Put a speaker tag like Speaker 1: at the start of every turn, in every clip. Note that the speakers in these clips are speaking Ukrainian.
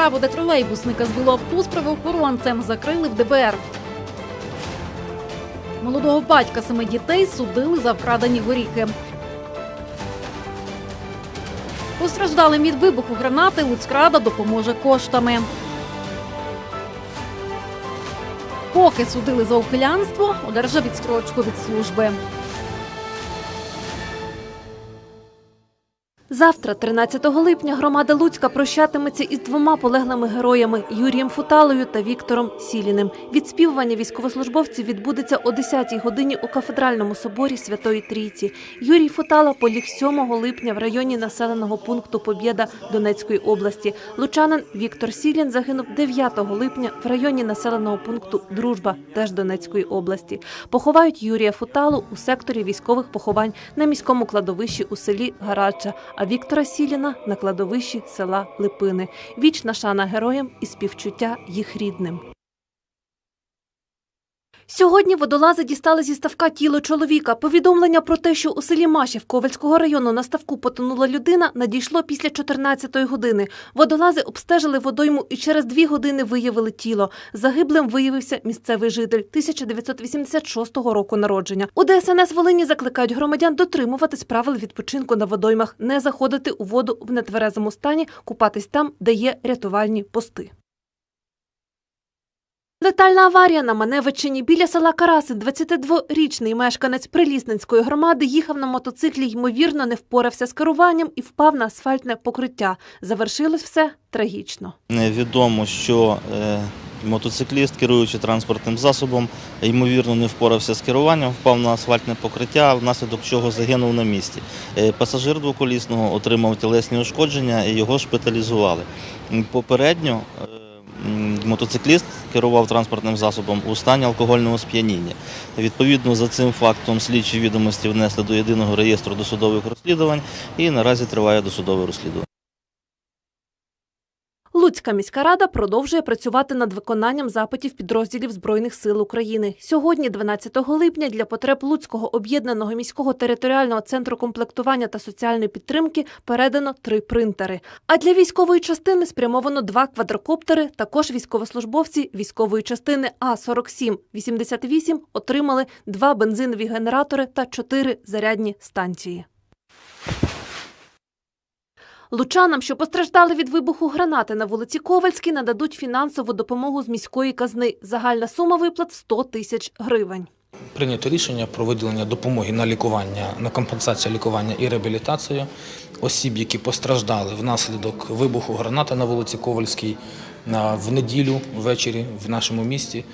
Speaker 1: справу, де тролейбусника збило авто з правоохоронцем, закрили в ДБР. Молодого батька семи дітей судили за вкрадені горіхи. Постраждалим від вибуху гранати Луцькрада допоможе коштами. Поки судили за ухилянство, одержав відстрочку від служби.
Speaker 2: Завтра, 13 липня, громада Луцька прощатиметься із двома полеглими героями Юрієм Футалою та Віктором Сіліним. Відспівування військовослужбовців відбудеться о 10-й годині у кафедральному соборі Святої Трійці. Юрій Футала поліг 7 липня в районі населеного пункту Побєда Донецької області. Лучанин Віктор Сілін загинув 9 липня в районі населеного пункту Дружба, теж Донецької області. Поховають Юрія Футалу у секторі військових поховань на міському кладовищі у селі Гарача, а Віктора Сіліна на кладовищі села Липини. Вічна шана героям і співчуття їх рідним. Сьогодні водолази дістали зі ставка тіло чоловіка. Повідомлення про те, що у селі Машів Ковальського району на ставку потонула людина, надійшло після 14-ї години. Водолази обстежили водойму і через дві години виявили тіло. Загиблим виявився місцевий житель 1986 року народження. У ДСНС Волині закликають громадян дотримуватись правил відпочинку на водоймах, не заходити у воду в нетверезому стані, купатись там, де є рятувальні пости. Летальна аварія на Маневичині біля села Караси. 22-річний мешканець Прилісненської громади їхав на мотоциклі, ймовірно, не впорався з керуванням і впав на асфальтне покриття. Завершилось все трагічно.
Speaker 3: Відомо, що е, мотоцикліст, керуючи транспортним засобом, ймовірно не впорався з керуванням, впав на асфальтне покриття, внаслідок чого загинув на місці. Е, пасажир двоколісного отримав тілесні ушкодження і його шпиталізували. Попередньо е, мотоцикліст керував транспортним засобом у стані алкогольного сп'яніння. Відповідно за цим фактом слідчі відомості внесли до єдиного реєстру досудових розслідувань і наразі триває досудове розслідування.
Speaker 2: Луцька міська рада продовжує працювати над виконанням запитів підрозділів Збройних сил України. Сьогодні, 12 липня, для потреб Луцького об'єднаного міського територіального центру комплектування та соціальної підтримки передано три принтери. А для військової частини спрямовано два квадрокоптери. Також військовослужбовці військової частини А 47 88 отримали два бензинові генератори та чотири зарядні станції. Лучанам, що постраждали від вибуху гранати на вулиці Ковальській, нададуть фінансову допомогу з міської казни. Загальна сума виплат 100 тисяч гривень.
Speaker 4: Прийнято рішення про виділення допомоги на лікування, на компенсацію лікування і реабілітацію осіб, які постраждали внаслідок вибуху гранати на вулиці Ковальській в неділю ввечері в нашому місті.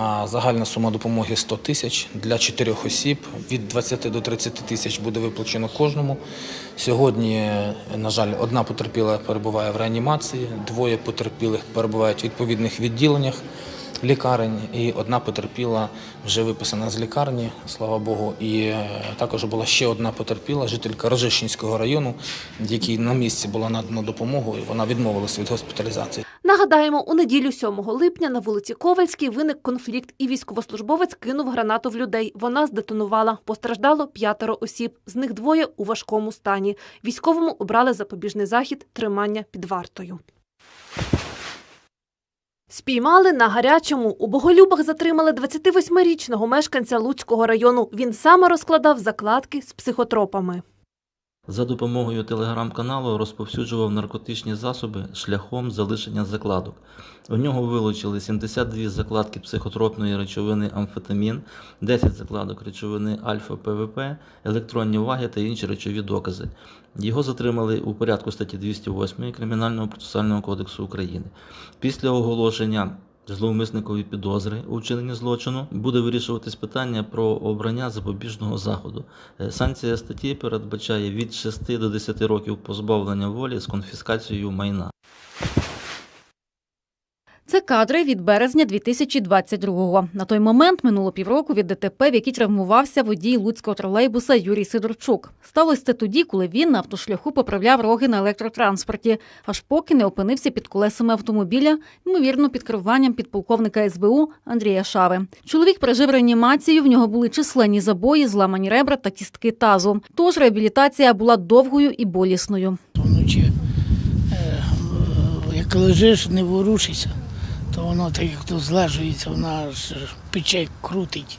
Speaker 4: А загальна сума допомоги 100 тисяч для чотирьох осіб. Від 20 до 30 тисяч буде виплачено кожному. Сьогодні, на жаль, одна потерпіла перебуває в реанімації, двоє потерпілих перебувають в відповідних відділеннях лікарень, і одна потерпіла вже виписана з лікарні, слава Богу. І е, також була ще одна потерпіла, жителька Рожищенського району, якій на місці була надана допомогу, і вона відмовилася від госпіталізації.
Speaker 2: Нагадаємо, у неділю 7 липня на вулиці Ковальській виник конфлікт, і військовослужбовець кинув гранату в людей. Вона здетонувала. Постраждало п'ятеро осіб. З них двоє у важкому стані. Військовому обрали запобіжний захід тримання під вартою. Спіймали на гарячому. У Боголюбах затримали 28-річного мешканця Луцького району. Він саме розкладав закладки з психотропами.
Speaker 5: За допомогою телеграм-каналу розповсюджував наркотичні засоби шляхом залишення закладок. У нього вилучили 72 закладки психотропної речовини амфетамін, 10 закладок речовини альфа-ПВП, електронні ваги та інші речові докази. Його затримали у порядку статті 208 Кримінального процесуального кодексу України. Після оголошення зловмисникові підозри у вчиненні злочину буде вирішуватись питання про обрання запобіжного заходу. Е, Санкція статті передбачає від 6 до 10 років позбавлення волі з конфіскацією майна.
Speaker 1: Це кадри від березня 2022-го. На той момент минуло півроку від ДТП, в якій травмувався водій луцького тролейбуса Юрій Сидорчук. Сталося це тоді, коли він на автошляху поправляв роги на електротранспорті, аж поки не опинився під колесами автомобіля, ймовірно, під керуванням підполковника СБУ Андрія Шави. Чоловік пережив реанімацію. В нього були численні забої, зламані ребра та кістки тазу. Тож реабілітація була довгою і болісною.
Speaker 6: Вночі, е, як як лежиш, не ворушишся, то воно так як то злежується, вона ж пече крутить.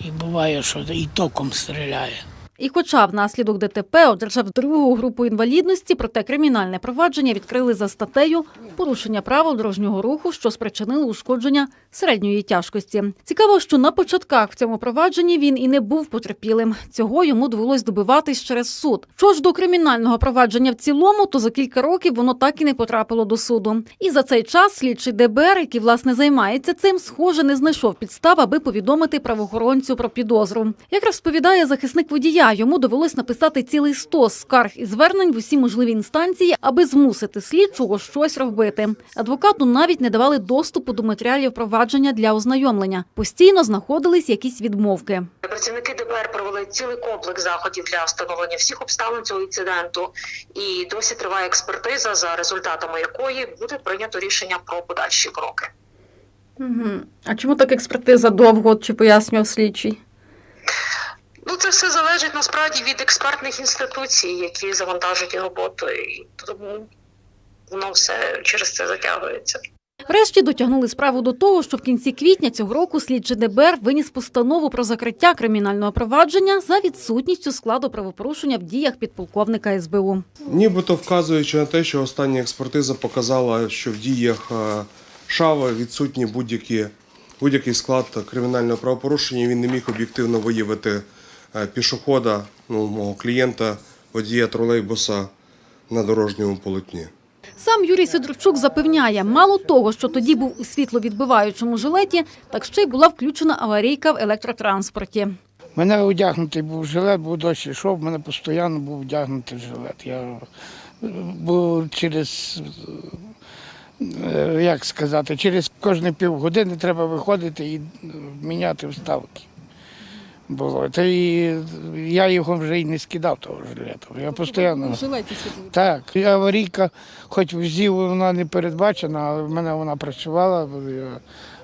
Speaker 6: І буває, що і током стріляє.
Speaker 1: І хоча внаслідок ДТП одержав другу групу інвалідності, проте кримінальне провадження відкрили за статтею порушення правил дорожнього руху, що спричинили ушкодження середньої тяжкості. Цікаво, що на початках в цьому провадженні він і не був потерпілим. Цього йому довелось добиватись через суд. Що ж до кримінального провадження в цілому, то за кілька років воно так і не потрапило до суду. І за цей час слідчий ДБР, який власне займається цим, схоже, не знайшов підстав, аби повідомити правоохоронцю про підозру. Як розповідає захисник водія, йому довелось написати цілий стос скарг і звернень в усі можливі інстанції, аби змусити слідчого щось робити. Адвокату навіть не давали доступу до матеріалів провадження для ознайомлення. Постійно знаходились якісь відмовки.
Speaker 7: Працівники ДБР провели цілий комплекс заходів для встановлення всіх обставин цього інциденту, і досі триває експертиза, за результатами якої буде прийнято рішення про подальші кроки.
Speaker 1: Угу. А чому так експертиза довго чи пояснював слідчий?
Speaker 7: Ну це все залежить насправді від експертних інституцій, які завантажують роботу, і тому воно все через це затягується.
Speaker 1: Врешті дотягнули справу до того, що в кінці квітня цього року слідчий ДБР виніс постанову про закриття кримінального провадження за відсутністю складу правопорушення в діях підполковника СБУ.
Speaker 8: Нібито вказуючи на те, що остання експертиза показала, що в діях е, Шави відсутні будь-які, будь-який склад кримінального правопорушення. Він не міг об'єктивно виявити е, пішохода, ну, мого клієнта, водія тролейбуса на дорожньому полотні.
Speaker 1: Сам Юрій Сидорчук запевняє, мало того, що тоді був у світловідбиваючому жилеті, так ще й була включена аварійка в електротранспорті.
Speaker 6: Мене одягнутий був жилет, був дощ йшов, в мене постійно був одягнутий жилет. Я е, був через, е, як сказати, через кожні півгодини треба виходити і е, міняти вставки. Було. Та і я його вже й не скидав того жилету. Я постійно. Так, аварійка, хоч взів вона не передбачена, але в мене вона працювала.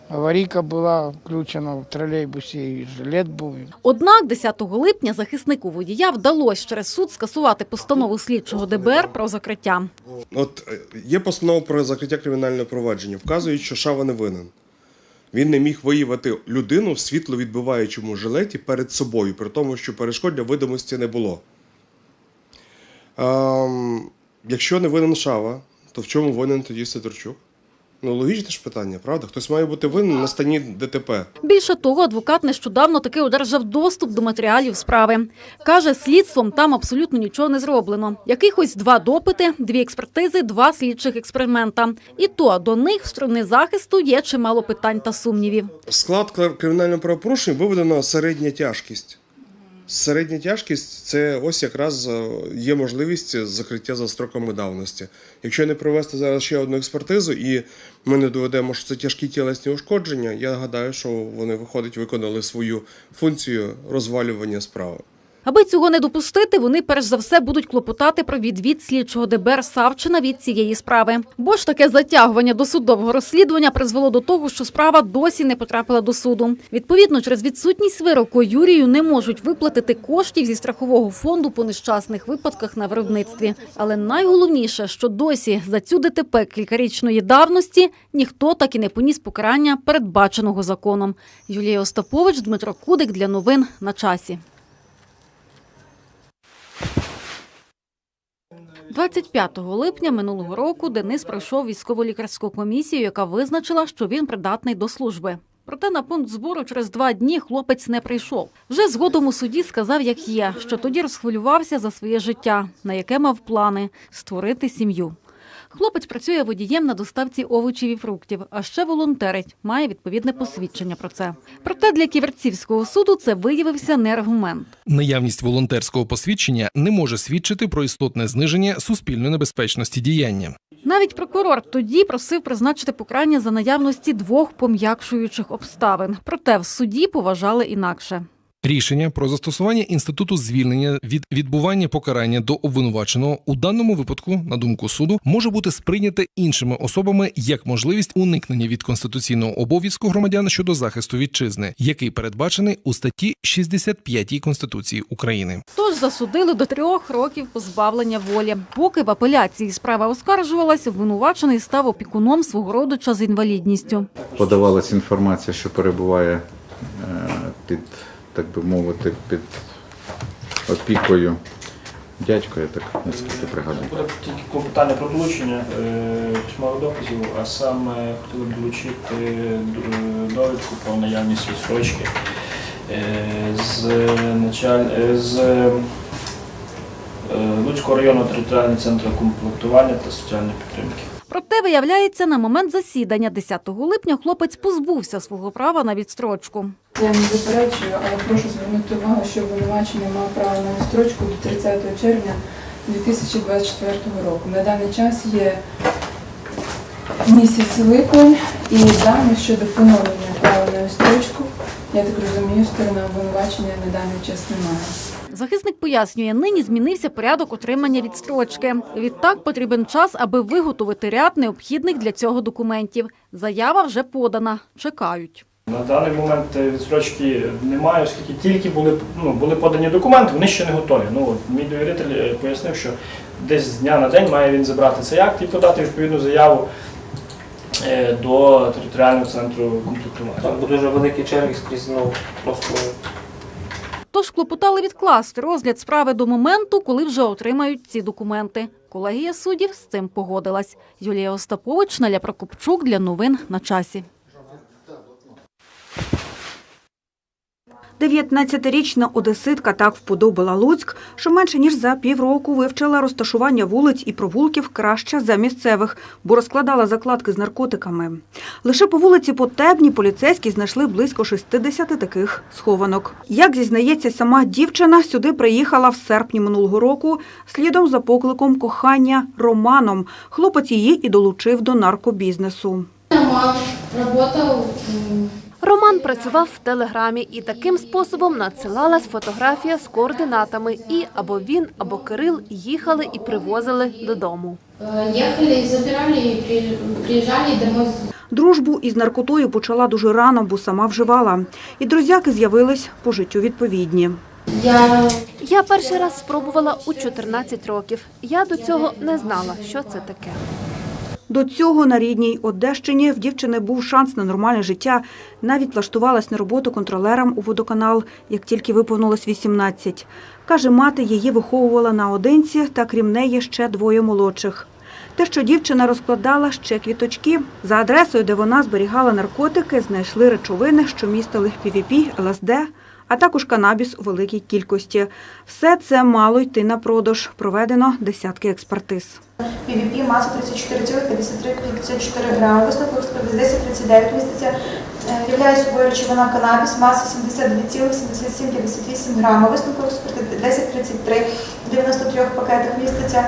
Speaker 6: Аварійка була включена в тролейбусі, і жилет був.
Speaker 1: Однак 10 липня захиснику водія вдалося через суд скасувати постанову слідчого ДБР про закриття.
Speaker 8: От е, є постанова про закриття кримінального провадження. Вказують, що Шава не винен. Він не міг виявити людину в світловідбиваючому жилеті перед собою, при тому, що перешкод для видимості не було. Ем, якщо не винен Шава, то в чому винен тоді Сидорчук? Ну, логічне ж питання, правда? Хтось має бути винен на стані ДТП.
Speaker 1: Більше того, адвокат нещодавно таки одержав доступ до матеріалів справи. Каже, слідством там абсолютно нічого не зроблено. Якихось два допити, дві експертизи, два слідчих експеримента. І то до них в сторони захисту є чимало питань та сумнівів.
Speaker 8: Склад кр- кримінального правопорушення виведено середня тяжкість. Середня тяжкість це ось якраз е, є можливість закриття за строками давності. Якщо не провести зараз ще одну експертизу, і ми не доведемо, що це тяжкі тілесні ушкодження, я гадаю, що вони виходить, виконали свою функцію розвалювання справи.
Speaker 1: Аби цього не допустити, вони перш за все будуть клопотати про відвід слідчого ДБР Савчина від цієї справи. Бо ж таке затягування досудового розслідування призвело до того, що справа досі не потрапила до суду. Відповідно, через відсутність вироку Юрію не можуть виплатити коштів зі страхового фонду по нещасних випадках на виробництві. Але найголовніше, що досі за цю ДТП кількарічної давності ніхто так і не поніс покарання передбаченого законом. Юлія Остапович, Дмитро Кудик для новин на часі. 25 липня минулого року Денис пройшов військово-лікарську комісію, яка визначила, що він придатний до служби. Проте на пункт збору через два дні хлопець не прийшов. Вже згодом у суді сказав, як є, що тоді розхвилювався за своє життя, на яке мав плани створити сім'ю. Хлопець працює водієм на доставці овочів і фруктів, а ще волонтерить, має відповідне посвідчення про це. Проте для ківерцівського суду це виявився не аргумент.
Speaker 9: Наявність волонтерського посвідчення не може свідчити про істотне зниження суспільної небезпечності діяння.
Speaker 1: Навіть прокурор тоді просив призначити покарання за наявності двох пом'якшуючих обставин. Проте в суді поважали інакше.
Speaker 9: Рішення про застосування інституту звільнення від відбування покарання до обвинуваченого у даному випадку, на думку суду, може бути сприйняте іншими особами як можливість уникнення від конституційного обов'язку громадян щодо захисту вітчизни, який передбачений у статті 65 Конституції України.
Speaker 1: Тож засудили до трьох років позбавлення волі. Поки в апеляції справа оскаржувалась, обвинувачений став опікуном свого родича з інвалідністю.
Speaker 10: подавалася інформація, що перебуває е, під, так би мовити, під опікою дядько, я так наскільки пригадую.
Speaker 11: Буде тільки клопотання про долучення е, письмових доказів, а саме хотіли б долучити е, довідку про наявність відстрочки е, з, началь... з Луцького районного територіального центру комплектування та соціальної підтримки.
Speaker 1: Проте, виявляється, на момент засідання 10 липня хлопець позбувся свого права на відстрочку.
Speaker 12: Я не заперечую, але прошу звернути увагу, що обвинувачений мав право на відстрочку до 30 червня 2024 року. На даний час є місяць липень і даних щодо поновлення права на відстрочку, я так розумію, сторона обвинувачення на даний час немає.
Speaker 1: Захисник пояснює, нині змінився порядок отримання відстрочки. Відтак потрібен час, аби виготовити ряд необхідних для цього документів. Заява вже подана. Чекають.
Speaker 11: На даний момент е, відстрочки немає, оскільки тільки були, ну, були подані документи, вони ще не готові. Ну, от, мій довіритель е, пояснив, що десь з дня на день має він забрати цей акт і подати відповідну заяву е, до територіального центру комплектування.
Speaker 13: Там буде дуже великі черги скрізь, ну просто
Speaker 1: Тож клопотали відкласти розгляд справи до моменту, коли вже отримають ці документи. Колегія суддів з цим погодилась. Юлія Остапович, Наля Прокопчук для новин на часі.
Speaker 14: 19-річна одеситка так вподобала Луцьк, що менше ніж за півроку вивчила розташування вулиць і провулків краще за місцевих, бо розкладала закладки з наркотиками. Лише по вулиці Потебні поліцейські знайшли близько 60 таких схованок. Як зізнається сама дівчина, сюди приїхала в серпні минулого року слідом за покликом кохання Романом. Хлопець її і долучив до наркобізнесу.
Speaker 15: Роман работал
Speaker 2: Роман працював в телеграмі і таким способом надсилалась фотографія з координатами. І або він, або Кирил їхали і привозили додому.
Speaker 15: э, ехали, забирали и при- приезжали домой
Speaker 14: Дружбу із наркотою почала дуже рано, бо сама вживала. І друзяки з'явились по життю відповідні.
Speaker 15: Я
Speaker 2: Я перший раз спробувала у 14 років. Я до цього не знала, що це таке.
Speaker 14: До цього на рідній Одещині в дівчини був шанс на нормальне життя. Навіть влаштувалась на роботу контролером у водоканал, як тільки виповнилось 18. Каже, мати її виховувала наодинці, та крім неї ще двоє молодших. Те, що дівчина розкладала ще квіточки, за адресою, де вона зберігала наркотики, знайшли речовини, що містили ПВП, ЛСД, а також канабіс у великій кількості. Все це мало йти на продаж. Проведено десятки експертиз.
Speaker 16: ПВП маса 34,5354 грами, висновку експертиз 1039 міститься, являє собою речовина канабіс, маса 72,7758 грама, висновку експертиз 1033 в 93 пакетах міститься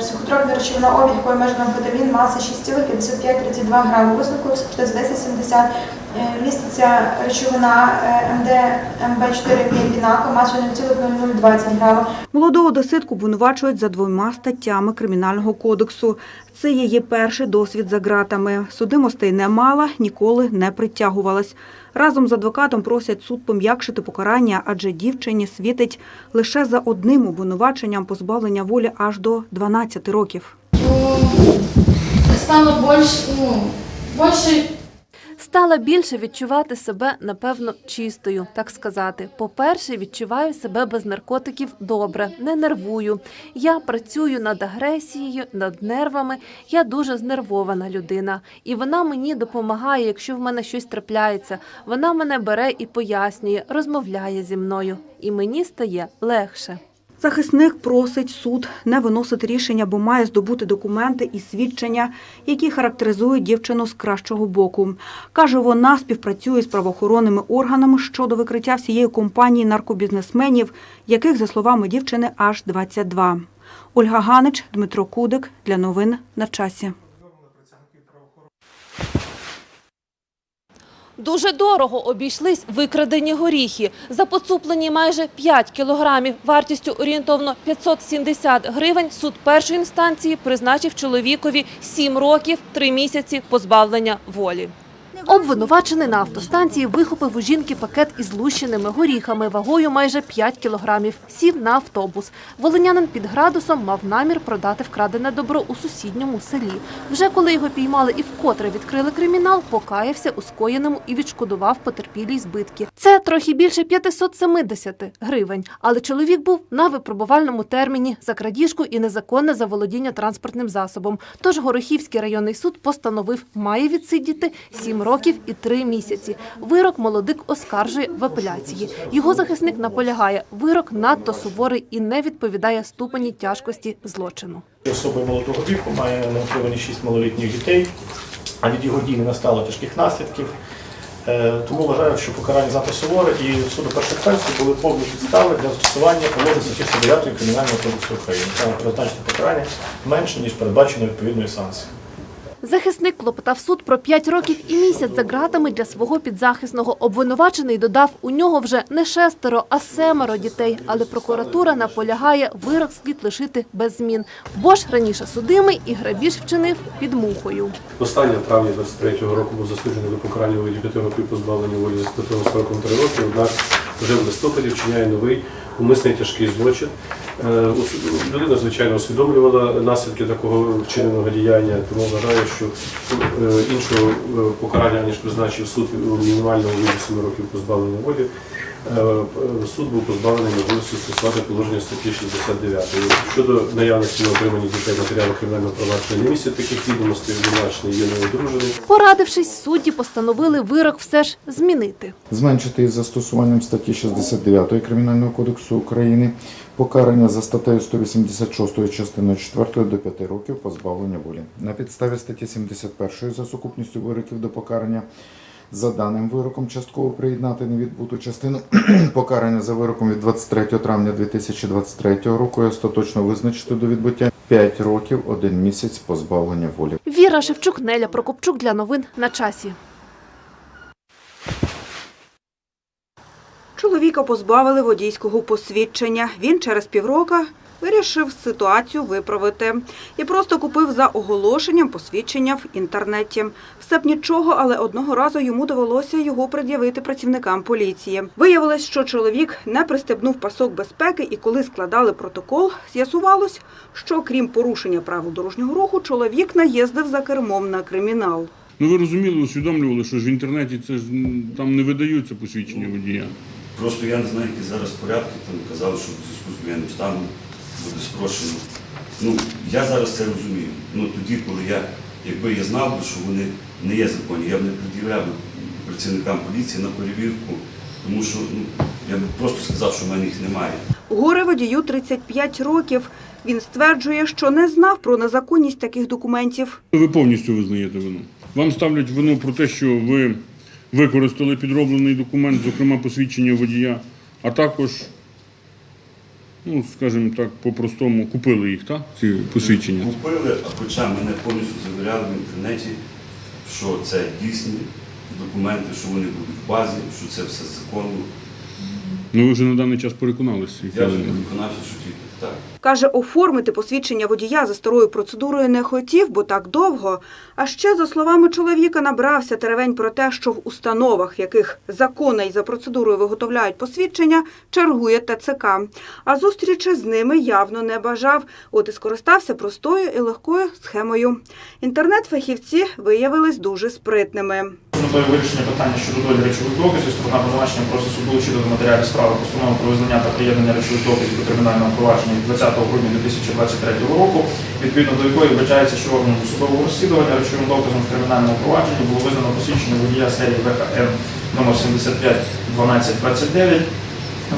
Speaker 16: психотропна речовина обіг якої межна амфетамін, маса 6,5532 грами, висновку експертиз 1070 е, міститься речовина е, МД МБ4 пінака, масою 0,0020 грама,
Speaker 14: Молоду одеситку обвинувачують за двома статтями Кримінального кодексу. Це її перший досвід за ґратами. Судимостей не мала, ніколи не притягувалась. Разом з адвокатом просять суд пом'якшити покарання, адже дівчині світить лише за одним обвинуваченням позбавлення волі аж до 12 років.
Speaker 15: ну, стало больше, ну, больше
Speaker 2: Стала більше відчувати себе, напевно, чистою, так сказати. По-перше, відчуваю себе без наркотиків добре, не нервую. Я працюю над агресією, над нервами. Я дуже знервована людина, і вона мені допомагає, якщо в мене щось трапляється. Вона мене бере і пояснює, розмовляє зі мною, і мені стає легше.
Speaker 14: Захисник просить суд не виносити рішення, бо має здобути документи і свідчення, які характеризують дівчину з кращого боку. Каже, вона співпрацює з правоохоронними органами щодо викриття всієї компанії наркобізнесменів, яких, за словами дівчини, аж 22. Ольга Ганич, Дмитро Кудик для новин на часі.
Speaker 2: Дуже дорого обійшлись викрадені горіхи. За поцуплені майже 5 кілограмів вартістю орієнтовно 570 гривень суд першої інстанції призначив чоловікові 7 років 3 місяці позбавлення волі. Обвинувачений на автостанції вихопив у жінки пакет із лущеними горіхами вагою майже 5 кілограмів. Сів на автобус. Волинянин під градусом мав намір продати вкрадене добро у сусідньому селі. Вже коли його піймали і вкотре відкрили кримінал, покаявся у скоєному і відшкодував потерпілій збитки. Це трохи більше 570 гривень. Але чоловік був на випробувальному терміні за крадіжку і незаконне заволодіння транспортним засобом. Тож Горохівський районний суд постановив, має відсидіти 7 років і 3 місяці. Вирок молодик оскаржує в апеляції. Його захисник наполягає, вирок надто суворий і не відповідає ступені тяжкості злочину.
Speaker 11: Особою молодого віку має утриманні 6 малолітніх дітей, а від його дій не настало тяжких наслідків. Е, Тому вважаю, що покарання занадто суворе і суду перших інстанцій були повні підстави для застосування положень статті 109 Кримінального кодексу України. Саме призначити покарання менше, ніж передбачено відповідною санкцією.
Speaker 2: Захисник клопотав суд про 5 років і місяць за ґратами для свого підзахисного. Обвинувачений додав, у нього вже не шестеро, а семеро дітей. Але прокуратура наполягає, вирок слід лишити без змін. Бо ж раніше судимий і грабіж вчинив під мухою.
Speaker 17: Останнє в травні 23-го року був засуджений до покарання у виді 5 років позбавлення волі за статтею сроком 3 роки, однак вже в листопаді вчиняє новий умисний тяжкий злочин. Е, Людина, звичайно, усвідомлювала наслідки такого вчиненого діяння, тому вважаю, що е, іншого е, покарання, ніж призначив суд у мінімальному виді 7 років позбавлення волі, суд був позбавлений можливості стосувати положення статті 69. Щодо наявності на отриманні дітей матеріалу кримінального провадження не містять таких відомостей, обвинувачений є неодружений.
Speaker 2: Порадившись, судді постановили вирок все ж змінити.
Speaker 10: Зменшити із застосуванням статті 69 Кримінального кодексу України покарання за статтею 186 частиною 4 до 5 років позбавлення волі. На підставі статті 71 за сукупністю вироків до покарання за даним вироком частково приєднати невідбуту частину покарання за вироком від 23 травня 2023 року і остаточно визначити до відбуття 5 років 1 місяць позбавлення волі.
Speaker 2: Віра Шевчук, Неля Прокопчук для новин на часі.
Speaker 14: Чоловіка позбавили водійського посвідчення. Він через півроку вирішив ситуацію виправити і просто купив за оголошенням посвідчення в інтернеті. Все б нічого, але одного разу йому довелося його пред'явити працівникам поліції. Виявилось, що чоловік не пристебнув пасок безпеки, і коли складали протокол, з'ясувалось, що крім порушення правил дорожнього руху, чоловік наїздив за кермом на кримінал.
Speaker 18: Ну ви розуміли, усвідомлювали, що ж в інтернеті це ж там не видаються посвідчення водія.
Speaker 19: Просто я не знаю, які зараз порядки, там казали, що в зв'язку з воєнним станом буде спрощено. Ну, я зараз це розумію. Ну тоді, коли я, якби я знав, би, що вони не є законні, я б не пред'являв працівникам поліції на перевірку, тому що ну, я б просто сказав, що в мене їх немає.
Speaker 14: Горе водію 35 років. Він стверджує, що не знав про незаконність таких документів.
Speaker 18: Ви повністю визнаєте вину. Вам ставлять вину про те, що ви використали підроблений документ, зокрема посвідчення водія, а також, ну, скажімо так, по-простому, купили їх, так? Ці посвідчення.
Speaker 19: Купили, а хоча мене повністю завіряли в інтернеті, що це дійсні документи, що вони будуть в базі, що це все законно.
Speaker 18: Ну ви вже на даний час переконалися.
Speaker 19: Я вже переконався, що тільки так.
Speaker 14: Каже, оформити посвідчення водія за старою процедурою не хотів, бо так довго. А ще, за словами чоловіка, набрався теревень про те, що в установах, в яких законно і за процедурою виготовляють посвідчення, чергує ТЦК. А зустрічі з ними явно не бажав, от і скористався простою і легкою схемою. Інтернет-фахівці виявились дуже спритними.
Speaker 11: Метою вирішення питання щодо долі речових доказів, сторона обвинувачення просить долучити до матеріалів справи постанову про визнання та приєднання речових доказів до кримінального провадження від 20 грудня 2023 року, відповідно до якої вбачається, що органом судового розслідування речовим доказом в кримінальному провадженні було визнано посвідчення водія серії ВХН номер 75 1229,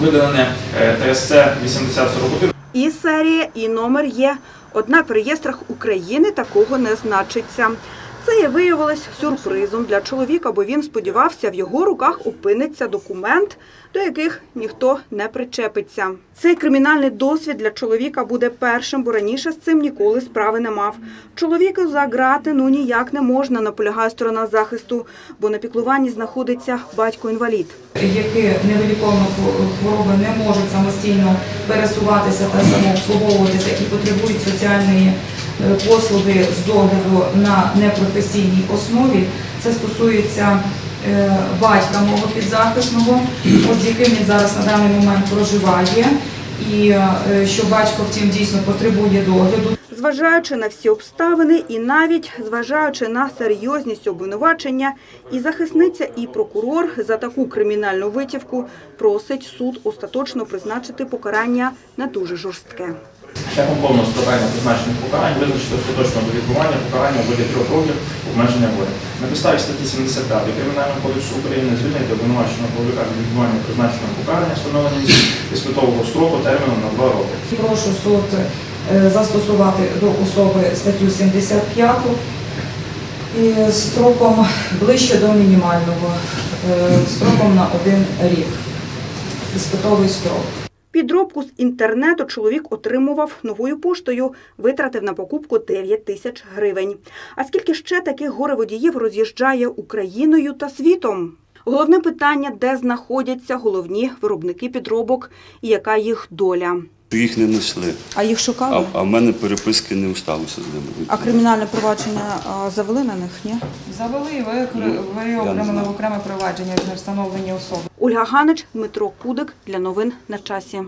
Speaker 11: видане е, ТСЦ 8041
Speaker 14: І серія, і номер є. Однак в реєстрах України такого не значиться. Це і виявилось сюрпризом для чоловіка, бо він сподівався, в його руках опиниться документ, до яких ніхто не причепиться. Цей кримінальний досвід для чоловіка буде першим, бо раніше з цим ніколи справи не мав. Чоловіку за грати ну ніяк не можна, наполягає сторона захисту, бо на піклуванні знаходиться батько-інвалід.
Speaker 20: які невиліковно хвороби не можуть самостійно пересуватися та самообслуговуватися і потребують соціальної послуги з догляду на непрофесійній основі. Це стосується е, батька мого підзахисного, от з яким він зараз на даний момент проживає, і е, що батько втім дійсно потребує догляду.
Speaker 14: Зважаючи на всі обставини і навіть зважаючи на серйозність обвинувачення, і захисниця, і прокурор за таку кримінальну витівку просить суд остаточно призначити покарання на дуже жорстке.
Speaker 21: Шляхом повного складання призначених покарань визначити остаточного до відбування покарання у виді трьох років обмеження волі. На підставі статті 75 Кримінального кодексу України звільнити обвинуваченого чоловіка від відбування призначеного покарання встановленням іспитового строку терміном на два роки.
Speaker 20: Прошу суд е, застосувати до особи статтю 75 і строком ближче до мінімального, е, строком на один рік. Іспитовий строк.
Speaker 14: Підробку з інтернету чоловік отримував новою поштою, витратив на покупку 9 тисяч гривень. А скільки ще таких гореводіїв роз'їжджає Україною та світом? Головне питання, де знаходяться головні виробники підробок і яка їх доля.
Speaker 19: Їх не знайшли.
Speaker 22: А їх шукали?
Speaker 19: А, а в мене переписки не усталося з ними.
Speaker 22: А кримінальне провадження а, завели на них, ні?
Speaker 20: Завели і
Speaker 19: Ну,
Speaker 20: виокремили в окреме провадження для встановлення особи.
Speaker 14: Ольга Ганич, Дмитро Кудик для новин на часі.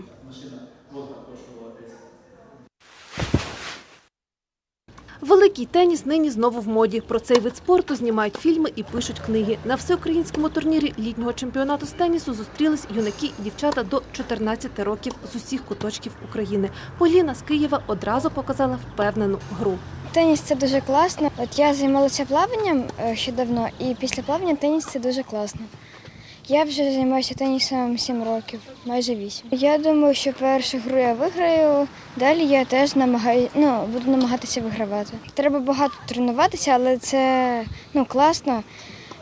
Speaker 2: Великий теніс нині знову в моді. Про цей вид спорту знімають фільми і пишуть книги. На всеукраїнському турнірі літнього чемпіонату з тенісу зустрілись юнаки і дівчата до 14 років з усіх куточків України. Поліна з Києва одразу показала впевнену гру.
Speaker 23: Теніс це дуже класно. От я займалася плаванням е, ще давно, і після плавання теніс це дуже класно. Я вже займаюся тенісом 7 років, майже 8. Я думаю, що першу гру я виграю, далі я теж намагаю, ну, буду намагатися вигравати. Треба багато тренуватися, але це ну, класно,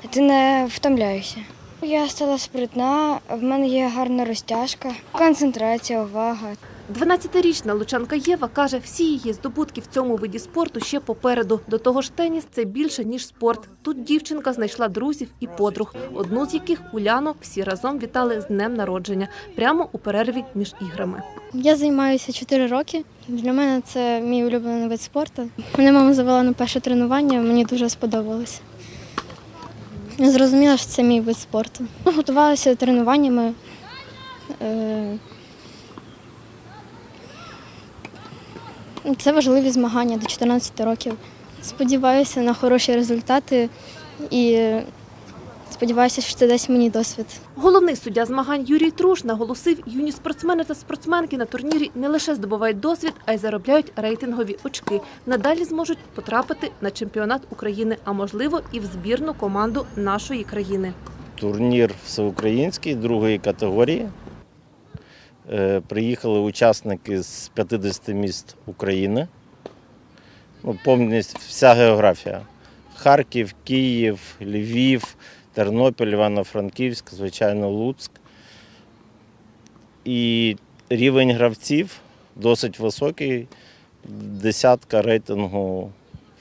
Speaker 23: ти не втомляєшся. Я стала спритна, в мене є гарна розтяжка, концентрація, увага.
Speaker 2: 12-річна лучанка Єва каже, всі її здобутки в цьому виді спорту ще попереду. До того ж, теніс це більше ніж спорт. Тут дівчинка знайшла друзів і подруг, одну з яких Уляну всі разом вітали з днем народження прямо у перерві між іграми.
Speaker 23: Я займаюся 4 роки. Для мене це мій улюблений вид спорту. Мене мама завела на перше тренування, мені дуже сподобалось. Зрозуміла, що це мій вид спорту. Ми готувалися тренуваннями. Це важливі змагання до 14 років. Сподіваюся на хороші результати і сподіваюся, що це дасть мені досвід.
Speaker 2: Головний суддя змагань Юрій Труш наголосив, юні спортсмени та спортсменки на турнірі не лише здобувають досвід, а й заробляють рейтингові очки. Надалі зможуть потрапити на чемпіонат України, а можливо і в збірну команду нашої країни.
Speaker 24: Турнір всеукраїнський другої категорії. Е, Приїхали учасники з 50 міст України. Ну, повністю вся географія. Харків, Київ, Львів, Тернопіль, Івано-Франківськ, звичайно, Луцьк. І рівень гравців досить високий. Десятка рейтингу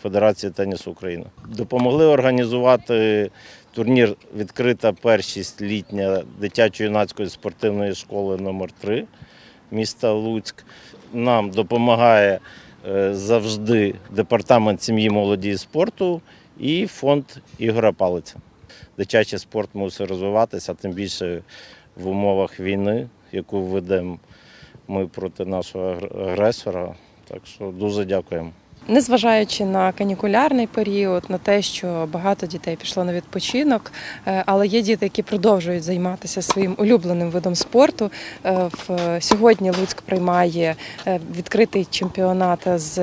Speaker 24: Федерації тенісу України. Допомогли організувати турнір Відкрита першість літня дитячо-юнацької спортивної школи номер 3 міста Луцьк. Нам допомагає е, завжди департамент сім'ї, молоді і спорту і фонд Ігора Палиця. Дитячий спорт мусить розвиватися, тим більше в умовах війни, яку ведемо ми проти нашого агресора. Так що дуже дякуємо.
Speaker 25: Незважаючи на канікулярний період, на те, що багато дітей пішло на відпочинок, е, але є діти, які продовжують займатися своїм улюбленим видом спорту. Е, Сьогодні Луцьк приймає е, відкритий чемпіонат з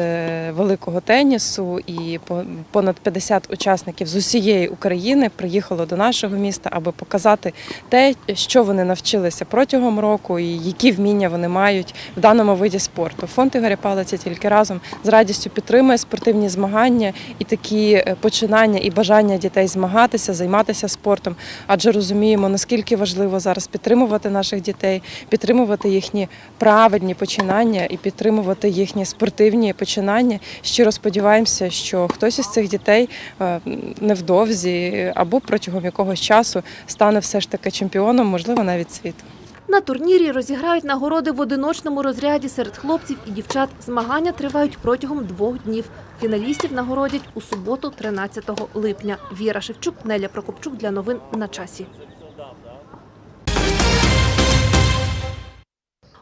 Speaker 25: великого тенісу, і по- понад 50 учасників з усієї України приїхало до нашого міста, аби показати те, що вони навчилися протягом року, і які вміння вони мають в даному виді спорту. Фонд Ігоря Палиця тільки разом з радістю підтримує підтримує спортивні змагання і такі е, починання і бажання дітей змагатися, займатися спортом. Адже розуміємо, наскільки важливо зараз підтримувати наших дітей, підтримувати їхні правильні починання і підтримувати їхні спортивні починання. Щиро сподіваємося, що хтось із цих дітей е, невдовзі або протягом якогось часу стане все ж таки чемпіоном, можливо, навіть світу.
Speaker 2: На турнірі розіграють нагороди в одиночному розряді серед хлопців і дівчат. Змагання тривають протягом двох днів. Фіналістів нагородять у суботу, 13 липня. Віра Шевчук, Неля Прокопчук для новин на часі.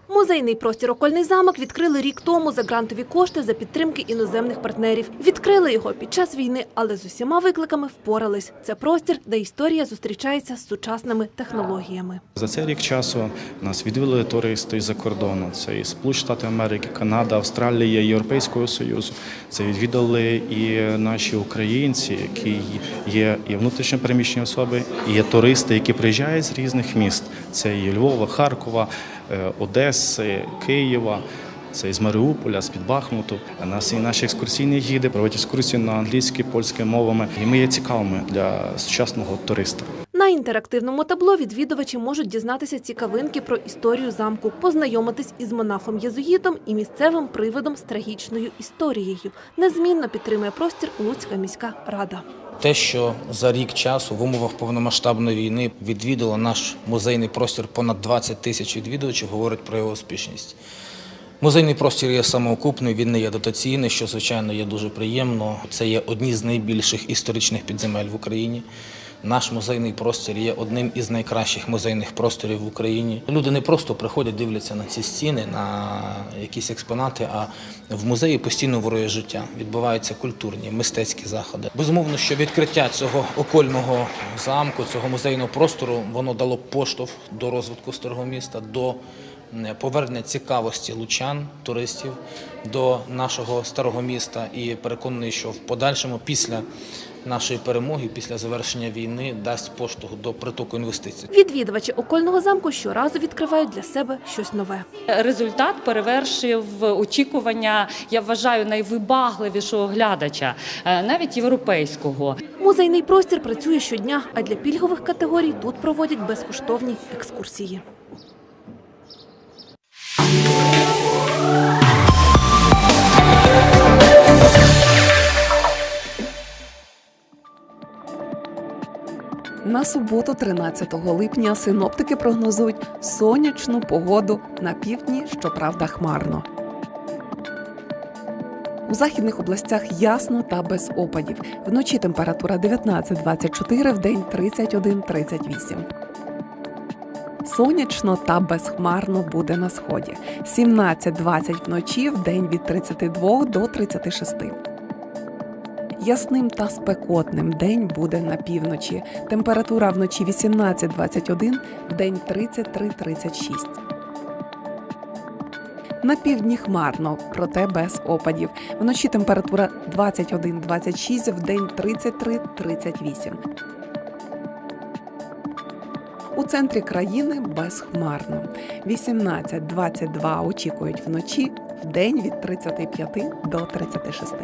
Speaker 2: Музейний простір Окольний замок відкрили рік тому за грантові кошти за підтримки іноземних партнерів. Відкрили його під час війни, але з усіма викликами впорались. Це простір, де історія зустрічається з сучасними технологіями.
Speaker 26: За цей рік часу нас відвідали туристи з-за кордону. Це і Сполучені Штати Америки, Канада, Австралія, Європейського Союзу. Це відвідали і наші українці, які є і внутрішньо переміщені особи, і є туристи, які приїжджають з різних міст. Це і Львова, Харкова, Одеси, Києва. Це із Маріуполя, з-під Бахмуту. У нас і наші екскурсійні гіди проводять екскурсії на англійській, польській мовами. І ми є цікавими для сучасного туриста.
Speaker 2: На інтерактивному табло відвідувачі можуть дізнатися цікавинки про історію замку, познайомитись із монахом-єзуїтом і місцевим привидом з трагічною історією. Незмінно підтримує простір Луцька міська рада.
Speaker 27: Те, що за рік часу в умовах повномасштабної війни відвідало наш музейний простір понад 20 тисяч відвідувачів, говорить про його успішність. Музейний простір є самоокупний, він не є дотаційний, що звичайно є дуже приємно. Це є одні з найбільших історичних підземель в Україні. Наш музейний простір є одним із найкращих музейних просторів в Україні. Люди не просто приходять, дивляться на ці стіни, на якісь експонати, а в музеї постійно ворує життя. Відбуваються культурні, мистецькі заходи. Безумовно, що відкриття цього окольного замку, цього музейного простору, воно дало поштовх до розвитку старого міста, до повернення цікавості лучан, туристів до нашого старого міста і переконаний, що в подальшому після нашої перемоги, після завершення війни, дасть поштовх до притоку інвестицій.
Speaker 2: Відвідувачі окольного замку щоразу відкривають для себе щось нове.
Speaker 28: Результат перевершив очікування, я вважаю, найвибагливішого глядача, е, навіть європейського.
Speaker 2: Музейний простір працює щодня, а для пільгових категорій тут проводять безкоштовні екскурсії.
Speaker 29: На суботу, 13 липня, синоптики прогнозують сонячну погоду на півдні, щоправда, хмарно. У західних областях ясно та без опадів. Вночі температура 19-24, вдень 31-38. Сонячно та безхмарно буде на сході. 17-20 вночі, вдень від 32 до 36. Ясним та спекотним день буде на півночі. Температура вночі 18-21, вдень 33-36. На півдні хмарно, проте без опадів. Вночі температура 21-26, вдень 33-38. У центрі країни безхмарно. 18-22 очікують вночі, вдень від 35 до 36.